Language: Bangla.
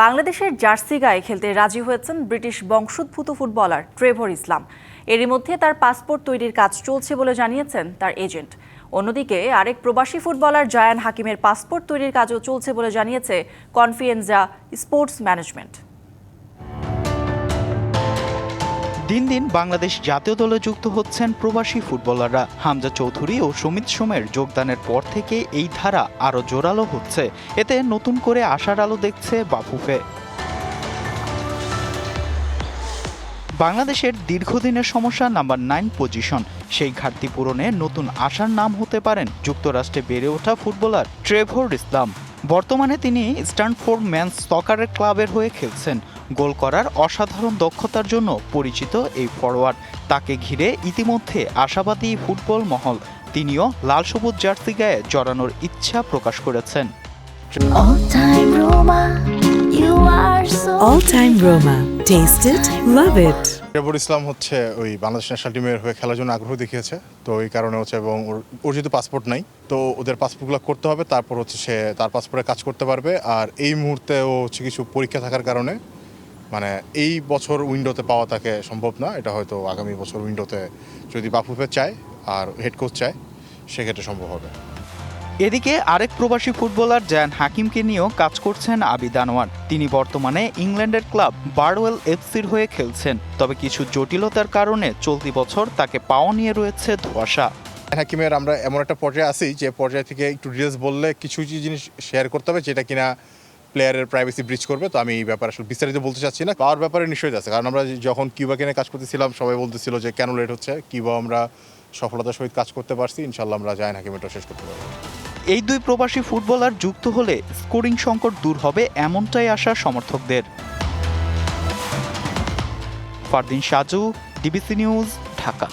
বাংলাদেশের জার্সি গায়ে খেলতে রাজি হয়েছেন ব্রিটিশ বংশোদ্ভূত ফুটবলার ট্রেভর ইসলাম। এরই মধ্যে তার পাসপোর্ট তৈরির কাজ চলছে বলে জানিয়েছেন তার এজেন্ট। অন্যদিকে আরেক প্রবাসী ফুটবলার জায়ান হাকিমের পাসপোর্ট তৈরির কাজও চলছে বলে জানিয়েছে কনফিয়েন্সা স্পোর্টস ম্যানেজমেন্ট। দিন দিন বাংলাদেশ জাতীয় দলে যুক্ত হচ্ছেন প্রবাসী ফুটবলাররা। হামজা চৌধুরী ও সুমিত সোমের যোগদানের পর থেকে এই ধারা আরও জোরালো হচ্ছে। এতে নতুন করে আশার আলো দেখছে বাফুফে। বাংলাদেশের দীর্ঘদিনের সমস্যা নাম্বার নাইন পজিশন। সেই ঘাটতি পূরণে নতুন আশার নাম হতে পারেন যুক্তরাষ্ট্রে বেড়ে ওঠা ফুটবলার ট্রেভর ইসলাম। বর্তমানে তিনি স্ট্যান্ডফোর্ড ম্যান সকারের ক্লাবের হয়ে খেলছেন। গোল করার অসাধারণ দক্ষতার জন্য পরিচিত এই ফরোয়ার্ড। তাকে ঘিরে ইতিমধ্যে আশাবাদী ফুটবল মহল। তিনিও লাল সবুজ জার্সি গায়ে জড়ানোর ইচ্ছা প্রকাশ করেছেন। All time Roma, love it. রেবর ইসলাম হচ্ছে ওই বাংলাদেশ ন্যাশনাল টিমের হয়ে খেলার জন্য আগ্রহ দেখিয়েছে। তো এই কারণে হচ্ছে এবং ওর- যেহেতু পাসপোর্ট নাই, তো ওদের পাসপোর্টগুলো করতে হবে, তারপর হচ্ছে সে তার পাসপোর্টে কাজ করতে পারবে। আর এই মুহূর্তে ও হচ্ছে কিছু পরীক্ষা থাকার কারণে মানে এই বছর উইন্ডোতে পাওয়া তাকে সম্ভব না। এটা হয়তো আগামী বছর উইন্ডোতে যদি বাফুফে চায় আর হেড কোচ চায়, সেক্ষেত্রে সম্ভব হবে। এদিকে আরেক প্রবাসী ফুটবলার জায়ান হাকিমকে নিয়েও কাজ করছেন আবিদ আনোয়ার তিনি বর্তমানে ইংল্যান্ডের ক্লাব বারওয়েল এফসির হয়ে খেলছেন। তবে কিছু জটিলতার কারণে চলতি বছর তাকে পাওয়া নিয়ে রয়েছে ধোয়াশা। হাকিমের আমরা এমন একটা পর্যায়ে আছি যে পর্যায় থেকে একটু ডিটেলস বললে কিছু কিছু জিনিস শেয়ার করতে হবে যেটা কিনা প্লেয়ারের প্রাইভেসি ব্রিচ করবে। তো আমি এই ব্যাপারে আসলে বিস্তারিত বলতে চাচ্ছি না। পাওয়ার ব্যাপারে নিশ্চয়ই আছে কারণ আমরা যখন কিউবা কিনে কাজ করতেছিলাম, সবাই বলতেছিল যে কেন লেট হচ্ছে। কিউবা আমরা সফলতার সহিত কাজ করতে পারছি ইনশাল্লাহ আমরা জায়ন হাকিমেরটা শেষ করতে পারব। এই দুই প্রবাসী ফুটবলার যুক্ত হলে স্কোরিং সংকট দূর হবে এমনটাই আশা সমর্থকদের। Fardin Saju, DBC news, Dhaka.